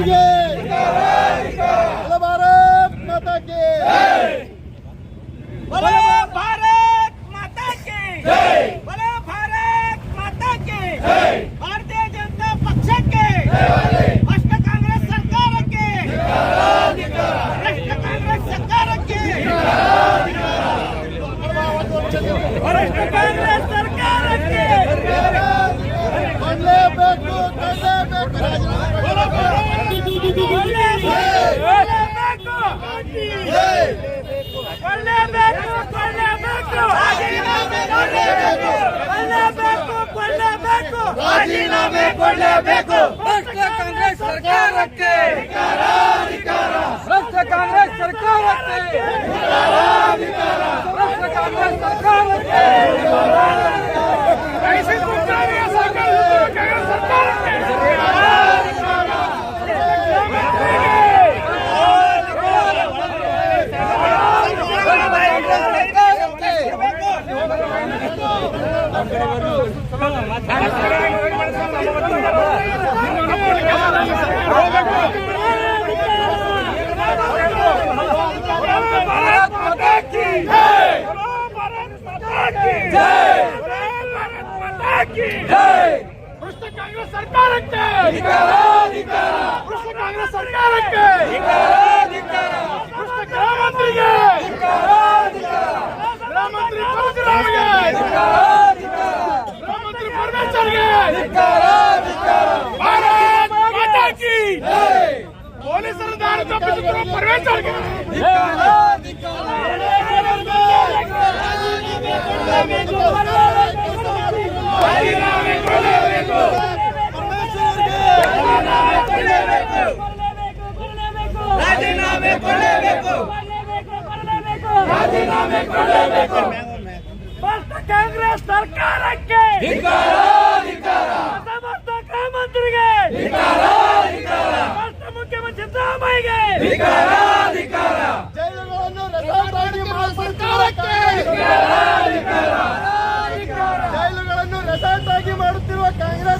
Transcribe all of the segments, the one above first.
ಗೆ ಜೈ. ಭಾರತ್ ಮಾತಾ ರಾಜೀನಾಮೆ ಕೊಡಲೇಬೇಕು. ರಾಷ್ಟ್ರ ಕಾಂಗ್ರೆಸ್ ಸರ್ಕಾರಕ್ಕೆ. ಭ್ರಷ್ಟ ಕಾಂಗ್ರೆಸ್ ಸರ್ಕಾರಕ್ಕೆ. ಭ್ರಷ್ಟ ಕಾಂಗ್ರೆಸ್ ಸರ್ಕಾರಕ್ಕೆ. ಸರ್ಕಾರಕ್ಕೆ! ಕೃಷ್ಣ ಕಾಂಗ್ರೆಸ್ ಸರ್ಕಾರಕ್ಕೆ! ಭ್ರಷ್ಟ ಗೃಹ ಮಂತ್ರಿಗೆ ಗೃಹ ಮಂತ್ರಿ ಪರಶುರಾಮ್ಗೆ! ಗೃಹ ಮಂತ್ರಿ ಪರಮೇಶ್ವರ್ಗೆ! ಭಾರತ್ ಮಾತಾ ಕಿ ಪೊಲೀಸರು ದಾರಿ ತಪ್ಪಿಸಿದ್ರು ಪರಮೇಶ್ವರ್ಗೆ! ರಾಜೀನಾಮೆ ಕೊಡಲೇಬೇಕು ರಾಜೀನಾಮೆ ಕೊಡಲೇಬೇಕು ರಾಜೀನಾಮೆ ಕೊಡಲೇಬೇಕು ಭ್ರಷ್ಟ ಕಾಂಗ್ರೆಸ್ ಸರ್ಕಾರಕ್ಕೆ ರಾಷ್ಟ್ರ ಮುಖ್ಯಮಂತ್ರಿ ಸಿದ್ದರಾಮಯ್ಯಗೆ ಸರ್ಕಾರಕ್ಕೆ ಜೈಲುಗಳನ್ನು ರೆಸಾರ್ಟ್ ಆಗಿ ಮಾಡುತ್ತಿರುವ ಕಾಂಗ್ರೆಸ್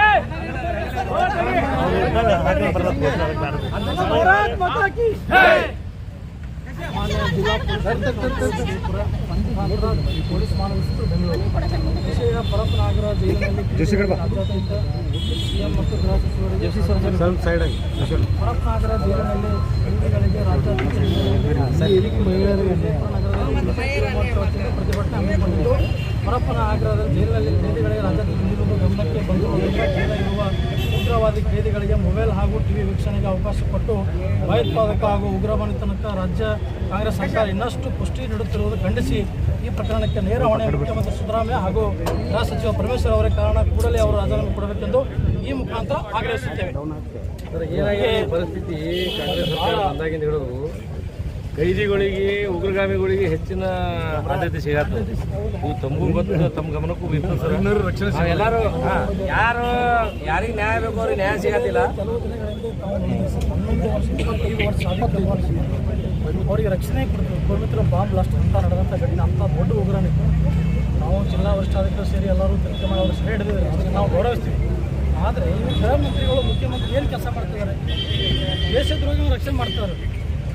ಪೊಲೀಸ್ ಮಹಾನಿರ್ದೇಶಕರು ಬೆಂಗಳೂರು ವಿಷಯ ಪರಪ್ಪ ನಾಗರಾಜ್ ಜೈಲಿನಲ್ಲಿ ರಾಜ್ಯಾದ್ಯಂತ ಸಿಎಂ ಮತ್ತು ಗೃಹ ಸಚಿವರಿಗೆ ಪರಪ್ಪ ನಾಗರಾಜ್ ಜೈಲಿನಲ್ಲಿ ಹಿಂದೂಗಳಿಗೆ ರಾಜ್ಯಾದ್ಯಂತ ಮಹಿಳೆಯರಿಗೆ ಪ್ರತಿಭಟನೆ ಹಮ್ಮಿಕೊಂಡಿದ್ದು ಪರಪ್ಪ ನಾಗರಾಜ್ ಜೈಲಿನಲ್ಲಿ ಖೈದಿಗಳಿಗೆ ರಾಜ್ಯಾದ್ಯಂತ ನೀಡುವುದು ಗಮನಕ್ಕೆ ಬಂದಿರುವುದರಿಂದ ಜೈಲಿರುವ ಉಗ್ರವಾದಿ ಖೈದಿಗಳಿಗೆ ಮೊಬೈಲ್ ಹಾಗೂ ಟಿವಿ ವೀಕ್ಷಣೆಗೆ ಅವಕಾಶ ಕೊಟ್ಟು ಭಯೋತ್ಪಾದಕ ಹಾಗೂ ಉಗ್ರವಾದಿತನಕ ರಾಜ್ಯ ಕಾಂಗ್ರೆಸ್ ಸರ್ಕಾರ ಇನ್ನಷ್ಟು ಪುಷ್ಟಿ ನೀಡುತ್ತಿರುವುದು ಖಂಡಿಸಿ ಈ ಪ್ರಕರಣಕ್ಕೆ ನೇರ ಹೊಣೆ ಮುಖ್ಯಮಂತ್ರಿ ಸಿದ್ದರಾಮಯ್ಯ ಹಾಗೂ ಗೃಹ ಸಚಿವ ಪರಮೇಶ್ವರ್ ಅವರ ಕಾರಣ. ಕೂಡಲೇ ಅವರು ರಾಜೀನಾಮೆ ಕೊಡಬೇಕೆಂದು ಈ ಮುಖಾಂತರ ಆಗ್ರಹಿಸುತ್ತೇವೆ. ಕೈದಿಗಳಿಗೆ ಉಗ್ರಗಾಮಿಗಳಿಗೆ ಹೆಚ್ಚಿನ ಆದ್ಯತೆ ಸಿಗತ್ತೆ. ಇವು ತಮಗೂ ಗೊತ್ತು ತಮ್ಮ ಗಮನಕ್ಕೂ ಇತ್ತು ಸರ್. ರಕ್ಷಣೆ ಎಲ್ಲರೂ ಹಾ, ಯಾರು ಯಾರಿಗೆ ನ್ಯಾಯ ಬೇಕು ಅವ್ರಿಗೆ ನ್ಯಾಯ ಸಿಗತ್ತಿಲ್ಲ. ಅವ್ರಿಗೆ ರಕ್ಷಣೆ ಕೊಡ್ತಾರೆ ಬಾಂಬ್ ಲಾಸ್ಟ್ ಅಂತ ನಡೆದಂಥ ಘಟನೆ ಅಂತ ದೊಡ್ಡ ಉಗ್ರನಿತ್ತು ನಾವು ಜಿಲ್ಲಾ ವರಿಷ್ಠಾಧಿಕಾರಿ ಸೇರಿ ಎಲ್ಲರೂ ತನಿಖೆ ಮಾಡಿ ಅವರು ಸೆರೆ ಹಿಡಿದಿದ್ದಾರೆ ಅದಕ್ಕೆ ನಾವು ಗೌರವಿಸ್ತೀವಿ. ಆದರೆ ಈ ಗೃಹ ಮಂತ್ರಿಗಳು ಮುಖ್ಯಮಂತ್ರಿ ಏನು ಕೆಲಸ ಮಾಡ್ತಿದ್ದಾರೆ? ದೇಶದ್ರೋಗಿನ ರಕ್ಷಣೆ ಮಾಡ್ತಾರೆ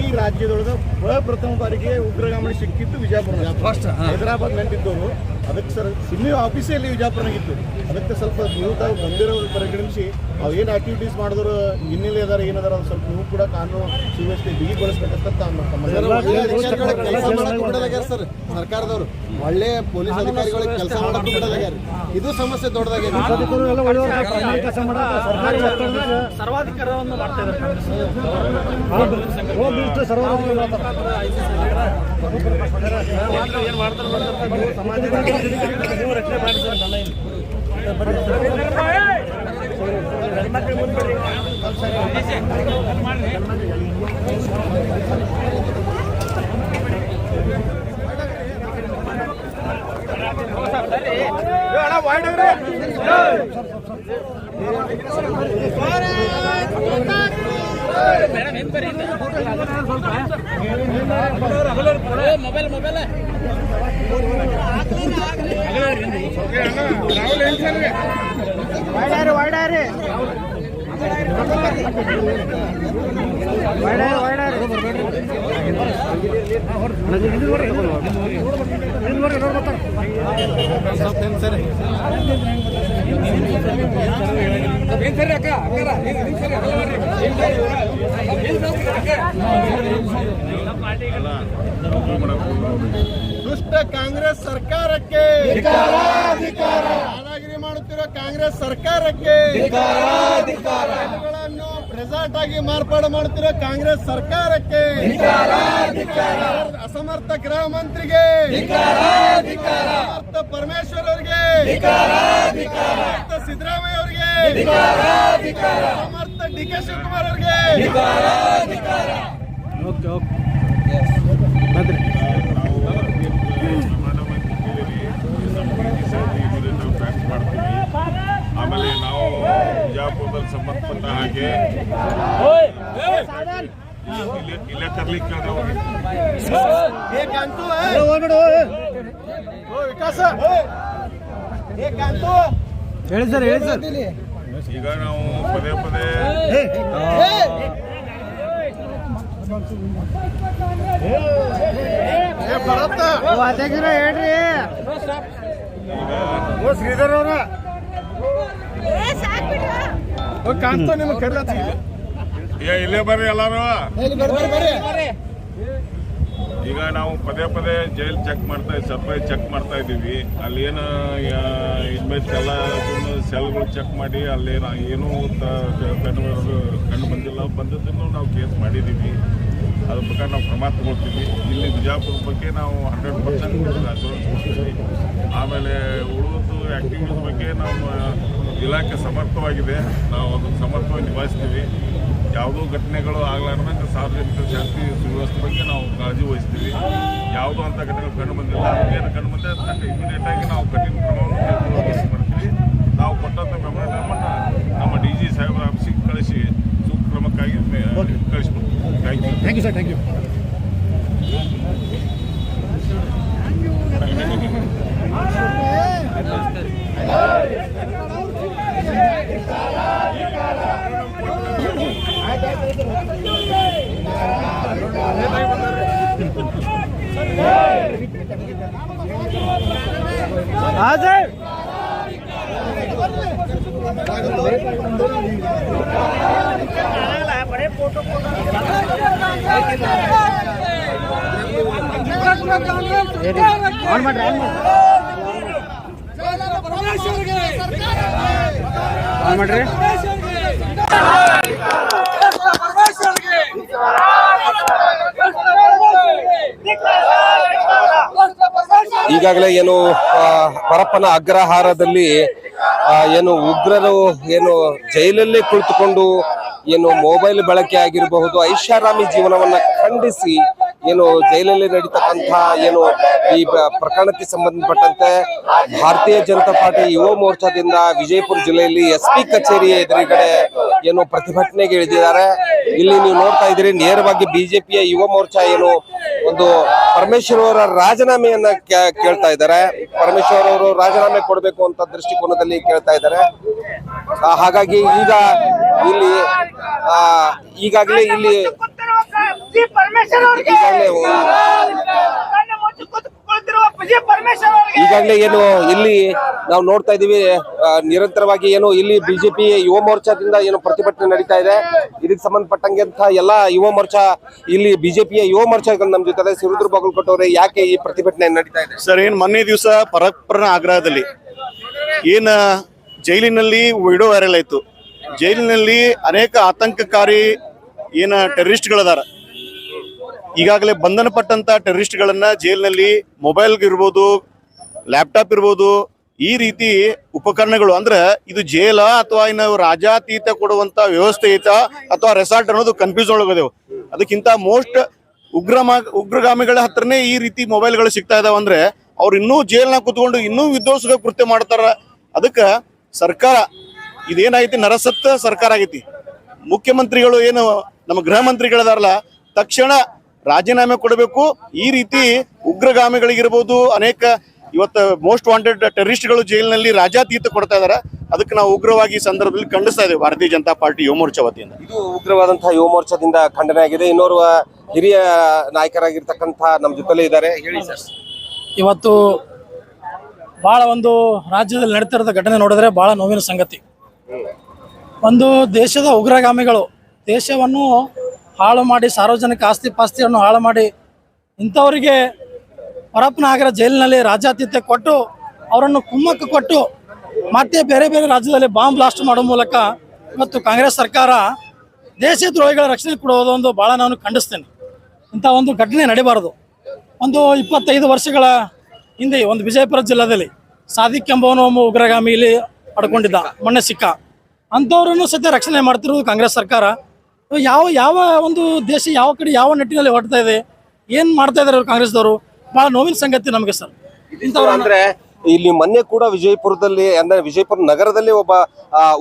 ಈ ರಾಜ್ಯದೊಳಗೆ ಪ್ರಥಮ ಬಾರಿಗೆ ಉಗ್ರಗಾಮಿ ಸಿಕ್ಕಿತ್ತು ವಿಜಯಪುರ. ಫಸ್ಟ್ ಹೈದರಾಬಾದ್ ನಂಟಿದ್ದವರು. ಅದಕ್ಕೆ ಸರ್ ಸಿಮ್ಮಿ ಆಫೀಸಲ್ಲಿ ವಿಜಯಪುರನಾಗಿತ್ತು. ಅದಕ್ಕೆ ಸ್ವಲ್ಪ ನೀವು ತಾವು ಬಂದಿರೋ ಪರಿಗಣಿಸಿ ಅವ್ರು ಏನು ಆಕ್ಟಿವಿಟೀಸ್ ಮಾಡಿದ್ರು ಹಿನ್ನೆಲೆ ಅದಾರ ಏನದಾರ ಅದು ಸ್ವಲ್ಪ ನೀವು ಕೂಡ ಕಾನೂನು ಸುವ್ಯವಸ್ಥೆ ಬಿಗಿಗೊಳಿಸ್ಬೇಕಂತ ಬಿಡಲಾಗ್ಯಾರ ಸರ್ ಸರ್ಕಾರದವರು. ಒಳ್ಳೆ ಪೊಲೀಸ್ ಅಧಿಕಾರಿಗಳಿಗೆ ಕೆಲಸ ಮಾಡಕ್ ಬಿಡಲಾಗ್ಯಾರ. ಇದು ಸಮಸ್ಯೆ ದೊಡ್ಡದಾಗ್ಯಾರ. ಸರ್ವಾಧಿಕಾರವನ್ನು ಮಾಡ್ತಾ ಇದ್ದಾರೆ ಸಮಾಜ ನೀವು ರಕ್ಷಣೆ ಸರ್ ದುಷ್ಟ ಕಾಂಗ್ರೆಸ್ ಸರ್ಕಾರಕ್ಕೆ. ದಾದಾಗಿರಿ ಮಾಡುತ್ತಿರೋ ಕಾಂಗ್ರೆಸ್ ಸರ್ಕಾರಕ್ಕೆ. ರೆಸಾರ್ಟ್ ಆಗಿ ಮಾರ್ಪಾಡು ಮಾಡುತ್ತಿರುವ ಕಾಂಗ್ರೆಸ್ ಸರ್ಕಾರಕ್ಕೆ. ಅಸಮರ್ಥ ಗೃಹ ಮಂತ್ರಿಗೆ. ಅಸಮರ್ಥ ಪರಮೇಶ್ವರ್ ಅವರಿಗೆ ಸಿದ್ದರಾಮಯ್ಯ ಅವರಿಗೆ ಅಸಮರ್ಥ ಡಿ ಕೆ ಶಿವಕುಮಾರ್ ಅವರಿಗೆ ಆಮೇಲೆ ನಾವು ಬಿಜಾಪುರದಲ್ಲಿ ಸಂಬಂಧಪಟ್ಟ ಹಾಗೆ ಇಲ್ಲೇ- ತರ್ಲಿಕ್ಕೆ ಹೇಳಿ ಏ ಹೇಳಿ ಓ ವಿಕಾಸ. ಏ ಕಾಂತು. ಈಗ ನಾವು ಪದೇ ಪದೇ ಏ. ಭರತ. ಹೇಳ್ರಿ. ಶ್ರೀಧರ್ ಅವ್ರ. ನಿಮ್ಗೆ ಕರ್ಲತ್ತಿ ಈಗ ಇಲ್ಲೇ ಬರ್ರಿ ಎಲ್ಲಾರು. ಈಗ ನಾವು ಪದೇ ಪದೇ ಜೈಲ್ ಚೆಕ್ ಮಾಡ್ತಾ ಸರ್ಪ್ರೈ ಚೆಕ್ ಮಾಡ್ತಾ ಇದ್ದೀವಿ. ಅಲ್ಲಿ ಏನು ಇನ್ಮೇಲೆ ಎಲ್ಲ ಸೆಲ್ಗಳು ಚೆಕ್ ಮಾಡಿ ಅಲ್ಲಿ ಏನೂ ಕಂಡು ಕಂಡು ಬಂದಿಲ್ಲ ಬಂದದ್ದನ್ನು ನಾವು ಕೇಸ್ ಮಾಡಿದ್ದೀವಿ. ಅದ್ರ ಪ್ರಕಾರ ನಾವು ಕ್ರಮ ತಗೊಳ್ತೀವಿ. ಇಲ್ಲಿ ಬಿಜಾಪುರ ಬಗ್ಗೆ ನಾವು ಹಂಡ್ರೆಡ್ ಪರ್ಸೆಂಟ್ ಅಶ್ಯೂರೆನ್ಸ್ ಕೊಡ್ತೀವಿ. ಆಮೇಲೆ ಉಳಿದು ಆ್ಯಕ್ಟಿವಿಟೀಸ್ ಬಗ್ಗೆ ನಮ್ಮ ಇಲಾಖೆ ಸಮರ್ಥವಾಗಿದೆ. ನಾವು ಅದನ್ನು ಸಮರ್ಥವಾಗಿ ನಿಭಾಯಿಸ್ತೀವಿ. ಯಾವುದೋ ಘಟನೆಗಳು ಆಗಲಾರ್ದಂಗೆ ಸಾರ್ವಜನಿಕರ ಶಾಂತಿ ಸುವ್ಯವಸ್ಥೆ ಬಗ್ಗೆ ನಾವು ಕಾಳಜಿ ವಹಿಸ್ತೀವಿ. ಯಾವುದೋ ಅಂಥ ಘಟನೆಗಳು ಕಂಡು ಬಂದಿಲ್ಲ. ಏನು ಕಂಡು ಬಂದರೆ ಇಮಿಡಿಯೇಟ್ ಆಗಿ ನಾವು ಕಠಿಣ ಕ್ರಮವನ್ನು ಮಾಡ್ತೀವಿ. ನಾವು ಕೊಟ್ಟಂಥ ಮೆಮೊರಂಡಮನ್ನು ನಮ್ಮ ಡಿ ಜಿ ಸಾಹೇಬರ ಆಫೀಸಿಗೆ ಕಳಿಸಿ ಸೂಕ್ತ ಕ್ರಮಕ್ಕಾಗಿ ಕಳಿಸ್ಬೋದು. ಕಳಿಸ್ಕೊಡ್ತೀವಿ thank you thank you sir thank you हाजिर। और मत और मट रे ಈಗಾಗಲೇ ಏನು ಪರಪ್ಪನ ಅಗ್ರಹಾರದಲ್ಲಿ ಏನು ಉಗ್ರರು ಏನು ಜೈಲಲ್ಲೇ ಕುಳಿತುಕೊಂಡು, ಏನು ಮೊಬೈಲ್ ಬಳಕೆ ಆಗಿರಬಹುದು, ಐಷಾರಾಮಿ ಜೀವನವನ್ನ ಖಂಡಿಸಿ ಏನು ಜೈಲಲ್ಲಿ ನಡೀತಕ್ಕಂತಹ ಏನು ಈ ಪ್ರಕರಣಕ್ಕೆ ಸಂಬಂಧಪಟ್ಟಂತೆ ಭಾರತೀಯ ಜನತಾ ಪಾರ್ಟಿ ಯುವ ಮೋರ್ಚಾದಿಂದ ವಿಜಯಪುರ ಜಿಲ್ಲೆಯಲ್ಲಿ ಎಸ್ ಪಿ ಕಚೇರಿ ಎದುರುಗಡೆ ಏನು ಪ್ರತಿಭಟನೆಗೆ ಇಳಿದಿದ್ದಾರೆ. ಇಲ್ಲಿ ನೀವು ನೋಡ್ತಾ ಇದ್ದೀರಿ, ನೇರವಾಗಿ ಬಿಜೆಪಿಯ ಯುವ ಮೋರ್ಚಾ ಏನು ಒಂದು ಪರಮೇಶ್ವರ್ ಅವರ ರಾಜೀನಾಮೆಯನ್ನ ಕೇಳ್ತಾ ಇದ್ದಾರೆ. ಪರಮೇಶ್ವರ್ ಅವರು ರಾಜೀನಾಮೆ ಕೊಡಬೇಕು ಅಂತ ದೃಷ್ಟಿಕೋನದಲ್ಲಿ ಕೇಳ್ತಾ ಇದ್ದಾರೆ. ಹಾಗಾಗಿ ಈಗ ಇಲ್ಲಿ ಈಗಾಗಲೇ ಇಲ್ಲಿ ಈಗಾಗಲೇ ಈಗಾಗಲೇ ಏನು ಇಲ್ಲಿ ನಾವು ನೋಡ್ತಾ ಇದೀವಿ ನಿರಂತರವಾಗಿ ಏನು ಇಲ್ಲಿ ಬಿಜೆಪಿ ಯುವ ಮೋರ್ಚಾದಿಂದ ಏನು ಪ್ರತಿಭಟನೆ ನಡೀತಾ ಇದೆ. ಇದಕ್ಕೆ ಸಂಬಂಧಪಟ್ಟಂಗೆ ಅಂತ ಎಲ್ಲ ಯುವ ಮೋರ್ಚಾ ಇಲ್ಲಿ ಬಿಜೆಪಿಯ ಯುವ ಮೋರ್ಚಾ ನಮ್ಮ ಜೊತೆ ಸಿರುದ್ರ ಬಾಗಲಕೋಟೆ ಯಾಕೆ ಈ ಪ್ರತಿಭಟನೆ ನಡೀತಾ ಇದೆ? ಸರ್ ಏನ್ ಮೊನ್ನೆ ದಿವಸ ಪರಪ್ಪನ ಆಗ್ರಹದಲ್ಲಿ ಏನ ಜೈಲಿನಲ್ಲಿ ವಿಡಿಯೋ ವೈರಲ್ ಆಯ್ತು. ಜೈಲಿನಲ್ಲಿ ಅನೇಕ ಆತಂಕಕಾರಿ ಏನ ಟೆರರಿಸ್ಟ್ಗಳದಾರ. ಈಗಾಗಲೇ ಬಂಧನ ಪಟ್ಟಂತ ಟೆರರಿಸ್ಟ್ಗಳನ್ನ ಜೈಲಿನಲ್ಲಿ ಮೊಬೈಲ್ ಇರ್ಬೋದು, ಲ್ಯಾಪ್ಟಾಪ್ ಇರ್ಬೋದು, ಈ ರೀತಿ ಉಪಕರಣಗಳು ಅಂದ್ರೆ ಇದು ಜೈಲ ಅಥವಾ ಇನ್ನು ರಾಜಾತೀತ ಕೊಡುವಂತ ವ್ಯವಸ್ಥೆ ಐತಾ ಅಥವಾ ರೆಸಾರ್ಟ್ ಅನ್ನೋದು ಕನ್ಫ್ಯೂಸ್ ಒಳಗದೇವು. ಅದಕ್ಕಿಂತ ಮೋಸ್ಟ್ ಉಗ್ರ ಉಗ್ರಗಾಮಿಗಳ ಹತ್ರನೇ ಈ ರೀತಿ ಮೊಬೈಲ್ಗಳು ಸಿಗ್ತಾ ಇದಾವೆ ಅಂದ್ರೆ ಅವ್ರು ಇನ್ನೂ ಜೈಲ್ನಾಗ ಕುತ್ಕೊಂಡು ಇನ್ನೂ ವಿಧ್ವಂಸಕ ಕೃತ್ಯ ಮಾಡ್ತಾರ. ಅದಕ್ಕೆ ಸರ್ಕಾರ, ಇದೇನಾಗೈತಿ, ನರಸತ್ತ ಸರ್ಕಾರ ಆಗೈತಿ. ಮುಖ್ಯಮಂತ್ರಿಗಳು ಏನು, ನಮ್ಮ ಗೃಹ ಮಂತ್ರಿಗಳಿದಾರಲ್ಲ, ತಕ್ಷಣ ರಾಜೀನಾಮೆ ಕೊಡಬೇಕು. ಈ ರೀತಿ ಉಗ್ರಗಾಮಿಗಳಿಗಿರ್ಬೋದು ಅನೇಕ ಇವತ್ತು ಮೋಸ್ಟ್ ವಾಂಟೆಡ್ ಟೆರರಿಸ್ಟ್ಗಳು ಜೈಲಿನಲ್ಲಿ ರಾಜಾತೀತ ಕೊಡ್ತಾ ಇದಾರೆ. ಅದಕ್ಕೆ ನಾವು ಉಗ್ರವಾಗಿ ಈ ಸಂದರ್ಭದಲ್ಲಿ ಖಂಡಿಸ್ತಾ ಇದ್ದೇವೆ. ಭಾರತೀಯ ಜನತಾ ಪಾರ್ಟಿ ಯುವ ಮೋರ್ಚಾ ವತಿಯಿಂದ. ಇದು ಉಗ್ರವಾದಂತಹ ಯುವ ಮೋರ್ಚಾದಿಂದ ಖಂಡನೆ ಆಗಿದೆ. ಇನ್ನೋರ್ವ ಹಿರಿಯ ನಾಯಕರಾಗಿರ್ತಕ್ಕಂಥ ನಮ್ಮ ಜೊತೆಲೇ ಇದ್ದಾರೆ. ಹೇಳಿ ಸರ್. ಇವತ್ತು ಭಾಳ ಒಂದು ರಾಜ್ಯದಲ್ಲಿ ನಡೀತಿರೋದ ಘಟನೆ ನೋಡಿದ್ರೆ ಭಾಳ ನೋವಿನ ಸಂಗತಿ. ಒಂದು ದೇಶದ ಉಗ್ರಗಾಮಿಗಳು ದೇಶವನ್ನು ಹಾಳು ಮಾಡಿ ಸಾರ್ವಜನಿಕ ಆಸ್ತಿ ಪಾಸ್ತಿಯನ್ನು ಹಾಳು ಮಾಡಿ ಇಂಥವರಿಗೆ ಪರಪ್ಪನಾಗರ ಜೈಲಿನಲ್ಲಿ ರಾಜ್ಯಾತಿಥ್ಯ ಕೊಟ್ಟು ಅವರನ್ನು ಕುಮ್ಮಕ್ಕು ಕೊಟ್ಟು ಮತ್ತೆ ಬೇರೆ ಬೇರೆ ರಾಜ್ಯದಲ್ಲಿ ಬಾಂಬ್ ಬ್ಲಾಸ್ಟ್ ಮಾಡೋ ಮೂಲಕ ಮತ್ತು ಕಾಂಗ್ರೆಸ್ ಸರ್ಕಾರ ದೇಶದ್ರೋಹಿಗಳ ರಕ್ಷಣೆ ಕೊಡುವುದು ಒಂದು ಭಾಳ ನಾನು ಖಂಡಿಸ್ತೇನೆ. ಇಂಥ ಒಂದು ಘಟನೆ ನಡೀಬಾರದು. ಒಂದು ಇಪ್ಪತ್ತೈದು ವರ್ಷಗಳ ಹಿಂದೆ ಒಂದು ವಿಜಯಪುರ ಜಿಲ್ಲೆಯಲ್ಲಿ ಸಾದಿಕ್ ಎಂಬವನು ಒಬ್ಬ ಉಗ್ರಗಾಮಿಯಲ್ಲಿ ಪಡ್ಕೊಂಡಿದ್ದ ಮೊನ್ನೆ ಸಿಕ್ಕ. ಅಂಥವ್ರನ್ನು ಸದ್ಯ ರಕ್ಷಣೆ ಮಾಡ್ತಿರೋದು ಕಾಂಗ್ರೆಸ್ ಸರ್ಕಾರ. ಯಾವ ಯಾವ ಒಂದು ದೇಶ ಯಾವ ಕಡೆ ಯಾವ ನಿಟ್ಟಿನಲ್ಲಿ ಹೊರಡ್ತಾ ಇದೆ ಏನ್ ಮಾಡ್ತಾ ಇದಾರೆ ಕಾಂಗ್ರೆಸ್ದವರು ಬಾ ನೋವಿನ ಸಂಗತಿ ನಮಗೆ ಸರ್. ಇಂಥವ್ರು ಅಂದ್ರೆ ಇಲ್ಲಿ ಮೊನ್ನೆ ಕೂಡ ವಿಜಯಪುರದಲ್ಲಿ ಅಂದ್ರೆ ವಿಜಯಪುರ ನಗರದಲ್ಲಿ ಒಬ್ಬ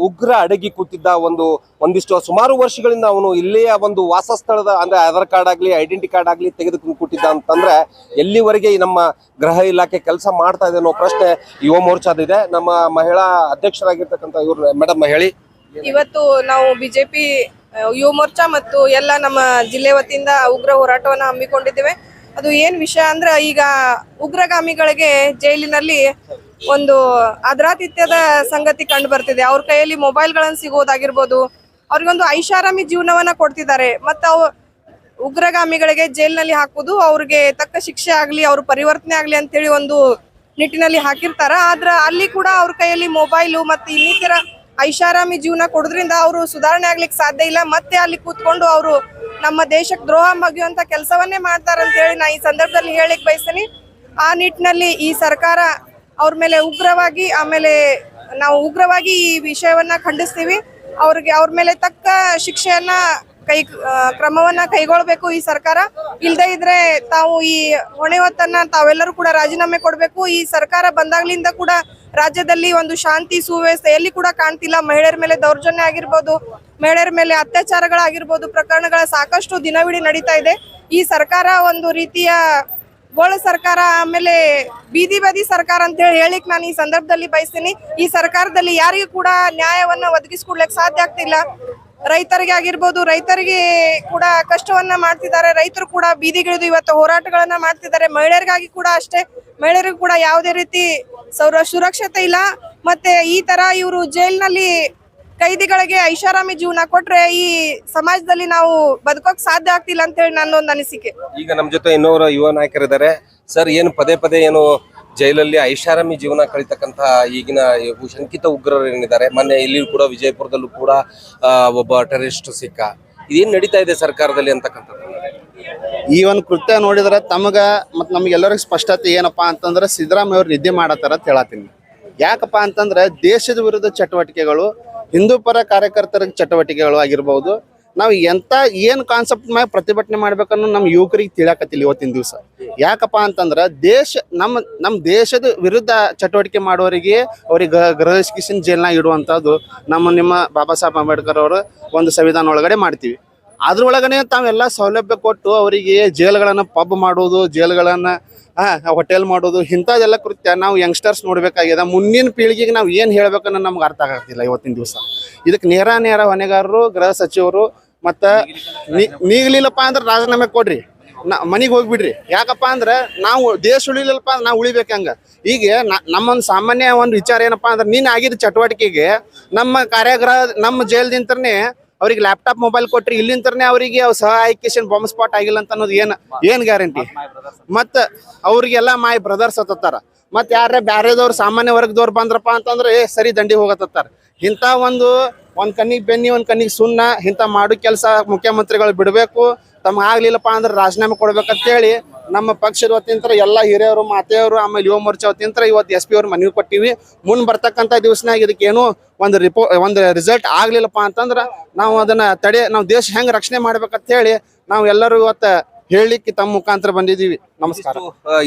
ಉಗ್ರ ಅಡಗಿ ಕೂತಿದ್ದ ಒಂದು ಒಂದಿಷ್ಟು ಸುಮಾರು ವರ್ಷಗಳಿಂದ ಅವನು ಇಲ್ಲಿಯ ಒಂದು ವಾಸಸ್ಥಳದ ಅಂದ್ರೆ ಆಧಾರ್ ಕಾರ್ಡ್ ಆಗ್ಲಿ ಐಡೆಂಟಿ ಕಾರ್ಡ್ ಆಗ್ಲಿ ತೆಗೆದುಕೊಂಡು ಕೂತಿದ್ದ ಅಂತಂದ್ರೆ ಎಲ್ಲಿವರೆಗೆ ಈ ನಮ್ಮ ಗೃಹ ಇಲಾಖೆ ಕೆಲಸ ಮಾಡ್ತಾ ಇದೆ ಅನ್ನೋ ಪ್ರಶ್ನೆ ಯುವ ಮೋರ್ಚಾದಿದೆ ನಮ್ಮ ಮಹಿಳಾ ಅಧ್ಯಕ್ಷರಾಗಿರ್ತಕ್ಕಂಥ ಇವ್ರ ಮೇಡಮ್ ಹೇಳಿ ಇವತ್ತು ನಾವು ಬಿಜೆಪಿ ಯುವ ಮೋರ್ಚಾ ಮತ್ತು ಎಲ್ಲ ನಮ್ಮ ಜಿಲ್ಲೆ ವತಿಯಿಂದ ಉಗ್ರ ಹೋರಾಟವನ್ನು ಹಮ್ಮಿಕೊಂಡಿದ್ದೇವೆ. ಅದು ಏನು ವಿಷಯ ಅಂದ್ರೆ ಈಗ ಉಗ್ರಗಾಮಿಗಳಿಗೆ ಜೈಲಿನಲ್ಲಿ ಒಂದು ಅದ್ರಾತಿಥ್ಯದ ಸಂಗತಿ ಕಂಡು ಬರ್ತಿದೆ. ಅವ್ರ ಕೈಯಲ್ಲಿ ಮೊಬೈಲ್ಗಳನ್ನು ಸಿಗೋದಾಗಿರ್ಬೋದು, ಅವ್ರಿಗೊಂದು ಐಷಾರಾಮಿ ಜೀವನವನ್ನ ಕೊಡ್ತಿದ್ದಾರೆ. ಮತ್ತು ಅವು ಉಗ್ರಗಾಮಿಗಳಿಗೆ ಜೈಲಿನಲ್ಲಿ ಹಾಕೋದು ಅವ್ರಿಗೆ ತಕ್ಕ ಶಿಕ್ಷೆ ಆಗಲಿ, ಅವ್ರ ಪರಿವರ್ತನೆ ಆಗಲಿ ಅಂತೇಳಿ ಒಂದು ನಿಟ್ಟಿನಲ್ಲಿ ಹಾಕಿರ್ತಾರ. ಆದ್ರೆ ಅಲ್ಲಿ ಕೂಡ ಅವ್ರ ಕೈಯಲ್ಲಿ ಮೊಬೈಲು ಮತ್ತೆ ಇನ್ನಿತರ ಐಷಾರಾಮಿ ಜೀವನ ಕೊಡೋದ್ರಿಂದ ಅವರು ಸುಧಾರಣೆ ಆಗ್ಲಿಕ್ಕೆ ಸಾಧ್ಯ ಇಲ್ಲ. ಮತ್ತೆ ಅಲ್ಲಿ ಕೂತ್ಕೊಂಡು ಅವರು ನಮ್ಮ ದೇಶಕ್ಕೆ ದ್ರೋಹ ಮಗಿಯುವಂತ ಕೆಲಸವನ್ನೇ ಮಾಡ್ತಾರೆ ಅಂತ ಹೇಳಿ ನಾ ಈ ಸಂದರ್ಭದಲ್ಲಿ ಹೇಳಿಕ್ ಬಯಸ್ತೀನಿ. ಆ ನಿಟ್ಟಿನಲ್ಲಿ ಈ ಸರ್ಕಾರ ಅವ್ರ ಮೇಲೆ ಉಗ್ರವಾಗಿ, ಆಮೇಲೆ ನಾವು ಉಗ್ರವಾಗಿ ಈ ವಿಷಯವನ್ನ ಖಂಡಿಸ್ತೀವಿ. ಅವ್ರಿಗೆ ಅವ್ರ ಮೇಲೆ ತಕ್ಕ ಶಿಕ್ಷೆಯನ್ನ ಕೈ ಕ್ರಮವನ್ನ ಕೈಗೊಳ್ಬೇಕು ಈ ಸರ್ಕಾರ. ಇಲ್ಲದೆ ಇದ್ರೆ ತಾವು ಈ ಹೊಣೆ ಹೊತ್ತನ್ನ ತಾವೆಲ್ಲರೂ ಕೂಡ ರಾಜೀನಾಮೆ ಕೊಡಬೇಕು. ಈ ಸರ್ಕಾರ ಬಂದಾಗ್ಲಿಂದ ಕೂಡ ರಾಜ್ಯದಲ್ಲಿ ಒಂದು ಶಾಂತಿ, ಸುವ್ಯವಸ್ಥೆ ಎಲ್ಲಿ ಕೂಡ ಕಾಣ್ತಿಲ್ಲ. ಮಹಿಳೆಯರ ಮೇಲೆ ದೌರ್ಜನ್ಯ ಆಗಿರ್ಬೋದು, ಮಹಿಳೆಯರ ಮೇಲೆ ಅತ್ಯಾಚಾರಗಳಾಗಿರ್ಬೋದು, ಪ್ರಕರಣಗಳ ಸಾಕಷ್ಟು ದಿನವಿಡೀ ನಡೀತಾ ಇದೆ. ಈ ಸರ್ಕಾರ ಒಂದು ರೀತಿಯ ಗೋಳ ಸರ್ಕಾರ, ಆಮೇಲೆ ಬೀದಿ ಬದಿ ಸರ್ಕಾರ ಅಂತ ಹೇಳಿ ಹೇಳಿಕ್ ನಾನು ಈ ಸಂದರ್ಭದಲ್ಲಿ ಬಯಸ್ತೀನಿ. ಈ ಸರ್ಕಾರದಲ್ಲಿ ಯಾರಿಗೂ ಕೂಡ ನ್ಯಾಯವನ್ನ ಒದಗಿಸ್ಕೊಡ್ಲಿಕ್ಕೆ ಸಾಧ್ಯ ಆಗ್ತಿಲ್ಲ. ರೈತರಿಗೆ ಆಗಿರ್ಬೋದು, ರೈತರಿಗೆ ಕೂಡ ಕಷ್ಟವನ್ನ ಮಾಡ್ತಿದ್ದಾರೆ, ರೈತರು ಕೂಡ ಬೀದಿಗಿಳಿದು ಇವತ್ತು ಹೋರಾಟಗಳನ್ನ ಮಾಡ್ತಿದ್ದಾರೆ, ಮಹಿಳೆಯರಿಗಾಗಿ ಕೂಡ ಅಷ್ಟೇ. ಮಹಿಳೆಯರಿಗೂ ಕೂಡ ಯಾವುದೇ ರೀತಿ ಸೌರ, ಸುರಕ್ಷತೆ ಇಲ್ಲ. ಮತ್ತೆ ಈ ತರ ಇವರು ಜೈಲ್ನಲ್ಲಿ ಕೈದಿಗಳಿಗೆ ಐಷಾರಾಮಿ ಜೀವನ ಕೊಟ್ರೆ ಈ ಸಮಾಜದಲ್ಲಿ ನಾವು ಬದುಕೋಕ್ ಸಾಧ್ಯ ಆಗ್ತಿಲ್ಲ ಅಂತ ಹೇಳಿ ನನ್ನೊಂದು ಅನಿಸಿಕೆ. ಈಗ ನಮ್ಮ ಜೊತೆ ಇನ್ನೋರು ಯುವ ನಾಯಕರಿದ್ದಾರೆ. ಸರ್, ಏನು ಪದೇ ಪದೇ ಏನು ಜೈಲಲ್ಲಿ ಐಷಾರಾಮಿ ಜೀವನ ಕಳಿತಕ್ಕಂತಹ ಈಗಿನ ಶಂಕಿತ ಉಗ್ರರು ಏನಿದ್ದಾರೆ ಮೊನ್ನೆ ಇಲ್ಲಿ ಕೂಡ ವಿಜಯಪುರದಲ್ಲೂ ಕೂಡ ಒಬ್ಬ ಟೆರರಿಸ್ಟ್ ಸಿಕ್ಕ. ಇದೇನು ನಡೀತಾ ಇದೆ ಸರ್ಕಾರದಲ್ಲಿ ಅಂತಕ್ಕಂಥದ್ದು? ಈ ಒಂದು ಕೃತ್ಯ ನೋಡಿದ್ರೆ ತಮಗ ಮತ್ತು ನಮಗೆಲ್ಲರಿಗೂ ಸ್ಪಷ್ಟತೆ ಏನಪ್ಪಾ ಅಂತಂದ್ರೆ ಸಿದ್ದರಾಮಯ್ಯ ಅವ್ರು ನಿದ್ದೆ ಮಾಡತ್ತಾರ ಅಂತ ಯಾಕಪ್ಪ ಅಂತಂದ್ರೆ ದೇಶದ ವಿರುದ್ಧ ಚಟುವಟಿಕೆಗಳು, ಹಿಂದೂ ಪರ ಕಾರ್ಯಕರ್ತರ ಚಟುವಟಿಕೆಗಳು ಆಗಿರ್ಬೋದು ನಾವು ಎಂತ ಏನ್ ಕಾನ್ಸೆಪ್ಟ್ ಮ್ಯಾಗ ಪ್ರತಿಭಟನೆ ಮಾಡ್ಬೇಕನ್ನೋ ನಮ್ಮ ಯುವಕರಿಗೆ ತಿಳಿಯಕತ್ತಿಲ್ಲ ಇವತ್ತಿನ ದಿವಸ. ಯಾಕಪ್ಪ ಅಂತಂದ್ರ ದೇಶ ನಮ್ಮ ನಮ್ಮ ದೇಶದ ವಿರುದ್ಧ ಚಟುವಟಿಕೆ ಮಾಡೋರಿಗೆ ಅವ್ರಿಗೆ ಗೃಹ ಶಿಕ್ಷಣ ಜೈಲ್ನಾಗ ಇಡುವಂಥದ್ದು ನಮ್ಮ ನಿಮ್ಮ ಬಾಬಾ ಸಾಹೇಬ್ ಅಂಬೇಡ್ಕರ್ ಅವರು ಒಂದು ಸಂವಿಧಾನ ಒಳಗಡೆ ಮಾಡ್ತೀವಿ. ಅದ್ರೊಳಗನೆ ತಾವೆಲ್ಲ ಸೌಲಭ್ಯ ಕೊಟ್ಟು ಅವರಿಗೆ ಜೇಲ್ಗಳನ್ನ ಪಬ್ ಮಾಡೋದು, ಜೇಲ್ಗಳನ್ನ ಹೋಟೆಲ್ ಮಾಡೋದು, ಇಂಥದೆಲ್ಲ ಕೃತ್ಯ ನಾವು ಯಂಗ್ಸ್ಟರ್ಸ್ ನೋಡ್ಬೇಕಾಗಿದೆ ಮುಂದಿನ ಪೀಳಿಗೆಗೆ ನಾವು ಏನು ಹೇಳ್ಬೇಕನ್ನೋ ನಮ್ಗೆ ಅರ್ಥ ಆಗತ್ತಿಲ್ಲ ಇವತ್ತಿನ ದಿವಸ. ಇದಕ್ಕೆ ನೇರ ನೇರ ಹೊಣೆಗಾರರು, ಗೃಹ ಸಚಿವರು ಮತ್ತು ನೀಗಲಿಲ್ಲಪ್ಪ ಅಂದ್ರೆ ರಾಜೀನಾಮೆ ಕೊಡ್ರಿ. ನಾ ಮನೆಗೆ ಹೋಗ್ಬಿಡ್ರಿ. ಯಾಕಪ್ಪ ಅಂದ್ರೆ ನಾವು ದೇಶ ಉಳಿಲಿಲ್ಲಪ್ಪ ಅಂದ್ರೆ ನಾವು ಉಳಿಬೇಕು ಹಂಗ. ಈಗ ನಮ್ಮೊಂದು ಸಾಮಾನ್ಯ ಒಂದು ವಿಚಾರ ಏನಪ್ಪಾ ಅಂದ್ರೆ ನೀನು ಆಗಿದ್ದ ಚಟುವಟಿಕೆಗೆ ನಮ್ಮ ಕಾರ್ಯಾಗ್ರಹ ನಮ್ಮ ಜೈಲ್ದಿಂತನೇ ಅವ್ರಿಗೆ ಲ್ಯಾಪ್ಟಾಪ್, ಮೊಬೈಲ್ ಕೊಟ್ರಿ. ಇಲ್ಲಿಂತರನೇ ಅವರಿಗೆ ಅವ್ರು ಸಹ ಬಾಂಬ್ ಸ್ಪಾಟ್ ಆಗಿಲ್ಲ ಅಂತ ಅನ್ನೋದು ಏನು ಏನು ಗ್ಯಾರಂಟಿ ಮತ್ತು ಅವ್ರಿಗೆಲ್ಲ ಮಾಯ್ ಬ್ರದರ್ಸ್ ಹತ್ತಾರ ಮತ್ತು ಯಾರೇ ಬ್ಯಾರೆದವ್ರು ಸಾಮಾನ್ಯ ವರ್ಗದವ್ರು ಬಂದ್ರಪ್ಪ ಅಂತಂದ್ರೆ, ಏ, ಸರಿ, ದಂಡಿ ಹೋಗತ್ತಾರ ಇಂಥ ಒಂದು ಒಂದು ಕಣ್ಣಿಗೆ ಬೆನ್ನಿ, ಒಂದು ಕಣ್ಣಿಗೆ ಸುಣ್ಣ, ಇಂಥ ಮಾಡೋ ಕೆಲಸ ಮುಖ್ಯಮಂತ್ರಿಗಳು ಬಿಡಬೇಕು. ತಮ್ಗೆ ಆಗ್ಲಿಲ್ಲಪ್ಪ ಅಂದ್ರೆ ರಾಜೀನಾಮೆ ಕೊಡ್ಬೇಕಂತೇಳಿ ನಮ್ಮ ಪಕ್ಷದ ವತಿಯಿಂದ ಎಲ್ಲ ಹಿರಿಯರು, ಮಾತೆಯವರು, ಆಮೇಲೆ ಯುವ ಮೋರ್ಚಾ ವತಿಯಿಂದ ಇವತ್ತು ಎಸ್ ಪಿ ಅವ್ರು ಮನವಿ ಕೊಟ್ಟಿವಿ. ಮುಂದೆ ಬರ್ತಕ್ಕಂಥ ದಿವಸನಾಗ ಇದಕ್ಕೆ ಏನೋ ಒಂದು ರಿಪೋ, ಒಂದು ರಿಸಲ್ಟ್ ಆಗ್ಲಿಲ್ಲಪ್ಪ ಅಂತಂದ್ರೆ ನಾವು ಅದನ್ನ ತಡೆ, ನಾವು ದೇಶ ಹೆಂಗೆ ರಕ್ಷಣೆ ಮಾಡ್ಬೇಕಂತ ಹೇಳಿ ನಾವು ಎಲ್ಲರೂ ಇವತ್ತು ಹೇಳಲಿಕ್ಕೆ ತಮ್ಮ ಮುಖಾಂತರ ಬಂದಿದ್ದೀವಿ. ನಮಸ್ಕಾರ.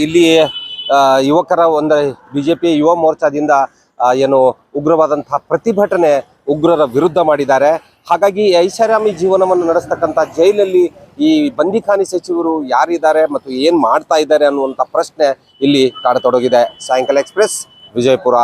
ಇಲ್ಲಿ ಯುವಕರ ಒಂದು ಬಿಜೆಪಿ ಯುವ ಮೋರ್ಚಾದಿಂದ ಏನು ಉಗ್ರವಾದಂತಹ ಪ್ರತಿಭಟನೆ ಉಗ್ರರ ವಿರುದ್ಧ ಮಾಡಿದ್ದಾರೆ. ಹಾಗಾಗಿ ಐಷಾರಾಮಿ ಜೀವನವನ್ನು ನಡೆಸ್ತಕ್ಕಂಥ ಜೈಲಲ್ಲಿ ಈ ಬಂದಿಖಾನಿ ಸಚಿವರು ಯಾರಿದ್ದಾರೆ ಮತ್ತು ಏನ್ ಮಾಡ್ತಾ ಇದ್ದಾರೆ ಅನ್ನುವಂಥ ಪ್ರಶ್ನೆ ಇಲ್ಲಿ ಕಾಡತೊಡಗಿದೆ. ಸಾಯಂಕಾಲ ಎಕ್ಸ್ಪ್ರೆಸ್, ವಿಜಯಪುರ.